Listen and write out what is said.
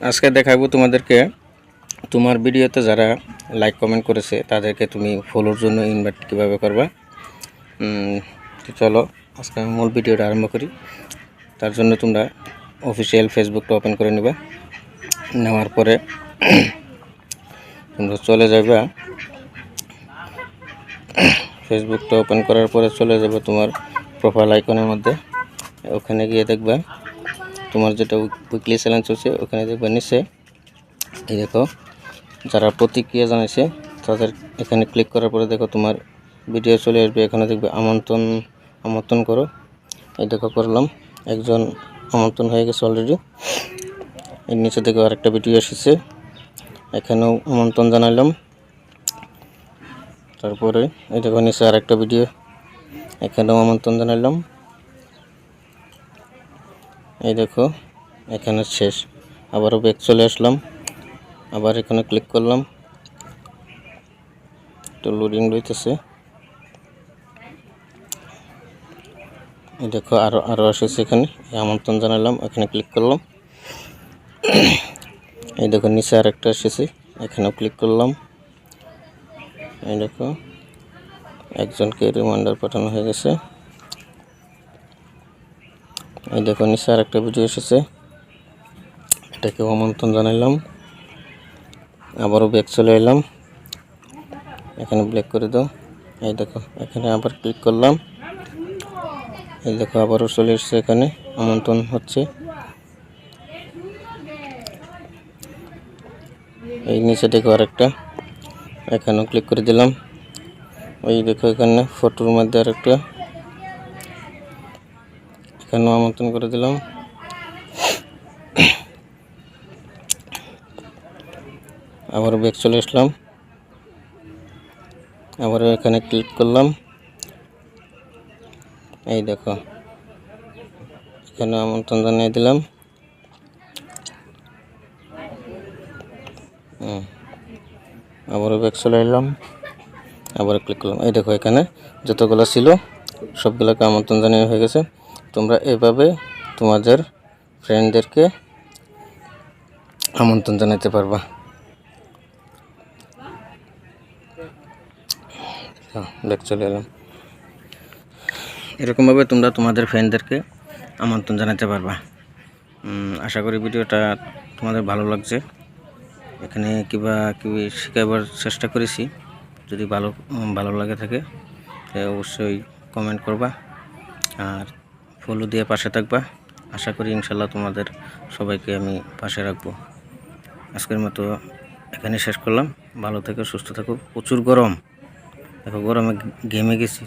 আজকে দেখাবো তোমাদেরকে। তোমার ভিডিওতে যারা লাইক কমেন্ট করেছে, তাদেরকে তুমি ফলোর জন্য ইনভাইট কীভাবে করবা? তো চলো, আজকে আমি মূল ভিডিওটা আরম্ভ করি। তার জন্য তোমরা অফিসিয়াল ফেসবুকটা ওপেন করে নেবা। নেওয়ার পরে তোমরা চলে যাবে। ফেসবুকটা ওপেন করার পরে চলে যাবে তোমার প্রোফাইল আইকনের মধ্যে। ওখানে গিয়ে দেখবা তোমার যেটা উইকলি চ্যালেঞ্জ হচ্ছে, ওখানে দেখবা নিচে, এই দেখো, যারা প্রতিক্রিয়া জানাইছে, তাদের এখানে ক্লিক করার পরে দেখো তোমার ভিডিও চলে আসবে, এখানে দেখবে আমন্ত্রণ আমন্ত্রণ করো। এই দেখো করলাম, একজন আমন্ত্রণ হয়ে গেছে অলরেডি এর নিচে দেখো আরেকটা ভিডিও এসেছে, এখানেও আমন্ত্রণ জানাইলাম। তারপরে এই দেখো নিচে আরেকটা ভিডিও এখানেও আমন্ত্রণ জানাইলাম। এই দেখো, এখানে শেষ। আবারও ব্যাক চলে আসলাম। আবার এখানে ক্লিক করলাম। একটু লোডিং রইতেছে এই দেখো আরও আরও এসেছে এখানে। আমন্ত্রণ জানালাম, এখানে ক্লিক করলাম। এই দেখো, নিচে আরেকটা এসেছে এখানেও ক্লিক করলাম। এই দেখো, একজনকে রিমাইন্ডার পাঠানো হয়ে গেছে। এই দেখো নিচে আর একটা ভিডিও এসেছে। এটাকেও আমন্ত্রণ জানাইলাম। আবারও ব্যাক চলে এলাম। এখানে ব্ল্যাক করে দাও। এই দেখো, এখানে আবার ক্লিক করলাম। এই দেখো, আবারও চলে এসছে এখানে। আমন্ত্রণ হচ্ছে। এই নিচে দেখো আরেকটা। এখানেও ক্লিক করে দিলাম। ওই দেখো এখানে, ফটোর মধ্যে আরেকটা। এখানেও আমন্ত্রণ করে দিলাম? আবার ব্যাক চলে আসলাম। আবার এখানে ক্লিক করলাম। এই দেখো, এখানে আমন্ত্রণ জানিয়ে দিলাম। আবারও ব্যাক চলে এলাম। আবার ক্লিক করলাম। এই দেখো এখানে যতগুলো ছিল, সবগুলোকে আমন্ত্রণ জানিয়ে হয়ে গেছে। তোমরা এভাবে তোমাদের ফ্রেন্ডদেরকে আমন্ত্রণ জানাতে পারবা। ব্যাক চলে এলাম। এরকমভাবে তোমরা তোমাদের ফ্রেন্ডদেরকে আমন্ত্রণ জানাতে পারবা। আশা করি ভিডিওটা তোমাদের ভালো লাগছে। এখানে কিবা, কিবি শেখাবার চেষ্টা করেছি। যদি ভালো ভালো লাগে থাকে অবশ্যই কমেন্ট করবা। আর ফলো দিয়ে পাশে থাকবা। আশা করি ইনশাল্লাহ তোমাদের সবাইকে আমি পাশে রাখব। আজকের মতো এখানে শেষ করলাম। ভালো থেকো, সুস্থ থাকো। প্রচুর গরম। দেখো গরমে ঘেমে গেছি।